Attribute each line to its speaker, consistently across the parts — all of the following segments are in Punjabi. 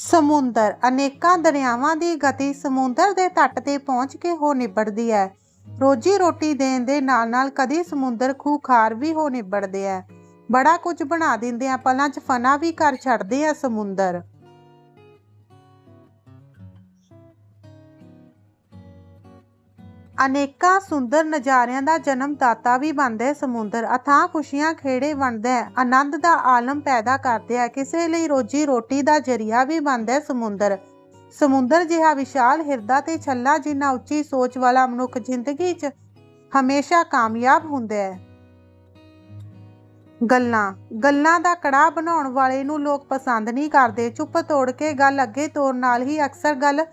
Speaker 1: ਸਮੁੰਦਰ। ਅਨੇਕਾਂ ਦਰਿਆਵਾਂ ਦੀ ਗਤੀ ਸਮੁੰਦਰ ਦੇ ਤੱਟ ਤੇ ਪਹੁੰਚ ਕੇ ਹੋ ਨਿਬੜਦੀ ਹੈ। ਰੋਜੀ ਰੋਟੀ ਦੇਣ ਦੇ ਨਾਲ ਨਾਲ ਕਦੀ ਸਮੁੰਦਰ ਖੂਖਾਰ ਵੀ ਹੋ ਨਿਬੜਦੇ ਹੈ। ਬੜਾ ਕੁਝ ਬਣਾ ਦਿੰਦੇ ਆ ਪਲਾਂ 'ਚ ਫਨਾ ਵੀ ਕਰ ਛੱਡਦੇ ਆ ਸਮੁੰਦਰ। ਅਨੇਕਾਂ ਸੁੰਦਰ ਨਜ਼ਾਰਿਆਂ ਦਾ ਜਨਮ ਦਾਤਾ ਵੀ ਬਣਦਾ ਹੈ ਸਮੁੰਦਰ ਅਥਾਹ ਖੁਸ਼ੀਆਂ ਖੇੜੇ ਵੰਡਦਾ ਹੈ, ਆਨੰਦ ਦਾ ਆਲਮ ਪੈਦਾ ਕਰਦਾ ਹੈ, ਕਿਸੇ ਲਈ ਰੋਜੀ ਰੋਟੀ ਦਾ ਜਰੀਆ ਵੀ ਬਣਦਾ ਹੈ ਸਮੁੰਦਰ। ਸਮੁੰਦਰ ਜਿਹਾ ਵਿਸ਼ਾਲ ਹਿਰਦਾ ਤੇ ਛੱਲਾ ਜਿੰਨਾ ਉੱਚੀ ਸੋਚ ਵਾਲਾ ਮਨੁੱਖ ਜ਼ਿੰਦਗੀ 'ਚ ਹਮੇਸ਼ਾ ਕਾਮਯਾਬ ਹੁੰਦਾ ਹੈ। ਗੱਲਾਂ ਗੱਲਾਂ ਦਾ ਕੜਾਹ ਬਣਾਉਣ ਵਾਲੇ ਨੂੰ ਲੋਕ ਪਸੰਦ ਨਹੀਂ ਕਰਦੇ, ਚੁੱਪ ਤੋੜ ਕੇ ਗੱਲ ਅੱਗੇ ਤੋਰਨ ਨਾਲ ਹੀ ਅਕਸਰ ਗੱਲ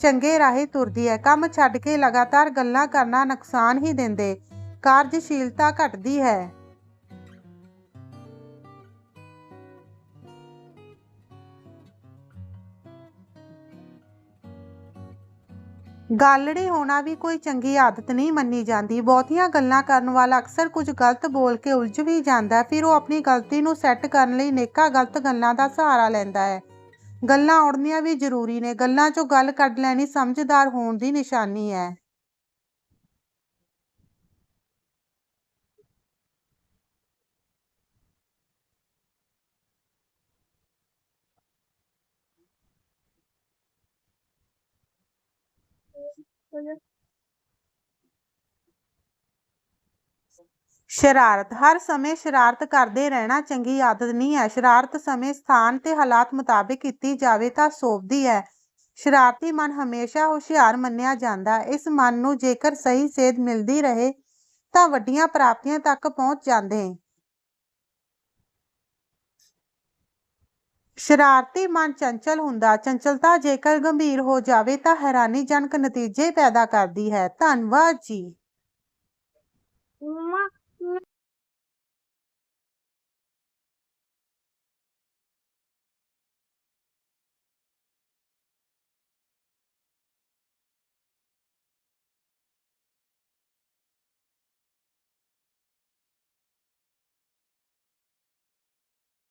Speaker 1: ਚੰਗੇ ਰਾਹੇ ਤੁਰਦੀ ਹੈ ਕੰਮ ਛੱਡ ਕੇ ਲਗਾਤਾਰ ਗੱਲਾਂ ਕਰਨਾ ਨੁਕਸਾਨ ਹੀ ਦਿੰਦੇ। ਕਾਰਜਸ਼ੀਲਤਾ ਘਟਦੀ ਹੈ। ਗਾਲੜੀ ਹੋਣਾ ਵੀ ਕੋਈ ਚੰਗੀ ਆਦਤ ਨਹੀਂ ਮੰਨੀ ਜਾਂਦੀ। ਬਹੁਤੀਆਂ ਗੱਲਾਂ ਕਰਨ ਵਾਲਾ ਅਕਸਰ ਕੁਝ ਗਲਤ ਬੋਲ ਕੇ ਉਲਝ ਵੀ ਜਾਂਦਾ ਫਿਰ ਉਹ ਆਪਣੀ ਗਲਤੀ ਨੂੰ ਸੈੱਟ ਕਰਨ ਲਈ ਨੇਕਾਂ ਗਲਤ ਗੱਲਾਂ ਦਾ ਸਹਾਰਾ ਲੈਂਦਾ ਹੈ। ਗੱਲਾਂ ਉੜਨੀਆਂ ਵੀ ਜ਼ਰੂਰੀ ਨੇ, ਗੱਲਾਂ 'ਚੋਂ ਗੱਲ ਕੱਢ ਲੈਣੀ ਸਮਝਦਾਰ ਹੋਣ ਦੀ ਨਿਸ਼ਾਨੀ ਹੈ। ਸ਼ਰਾਰਤ। ਹਰ ਸਮੇਂ ਸ਼ਰਾਰਤ ਕਰਦੇ ਰਹਿਣਾ ਚੰਗੀ ਆਦਤ ਨਹੀਂ ਹੈ। ਸ਼ਰਾਰਤ ਸਮੇਂ ਸਥਾਨ ਤੇ ਹਾਲਾਤ ਮੁਤਾਬਿਕ ਕੀਤੀ ਜਾਵੇ ਤਾਂ ਸੋਭਦੀ ਹੈ। ਸ਼ਰਾਰਤੀ ਮਨ ਹਮੇਸ਼ਾ ਹੁਸ਼ਿਆਰ ਮੰਨਿਆ ਜਾਂਦਾ ਇਸ ਮਨ ਨੂੰ ਜੇਕਰ ਸਹੀ ਸੇਧ ਮਿਲਦੀ ਰਹੇ, ਤਾਂ ਵੱਡੀਆਂ ਪ੍ਰਾਪਤੀਆਂ ਤੱਕ ਪਹੁੰਚ ਜਾਂਦੇ ਸ਼ਰਾਰਤੀ ਮਨ ਚੰਚਲ ਹੁੰਦਾ। ਚੰਚਲਤਾ ਜੇਕਰ ਗੰਭੀਰ ਹੋ ਜਾਵੇ ਤਾਂ ਹੈਰਾਨੀਜਨਕ ਨਤੀਜੇ ਪੈਦਾ ਕਰਦੀ ਹੈ। ਧੰਨਵਾਦ ਜੀ।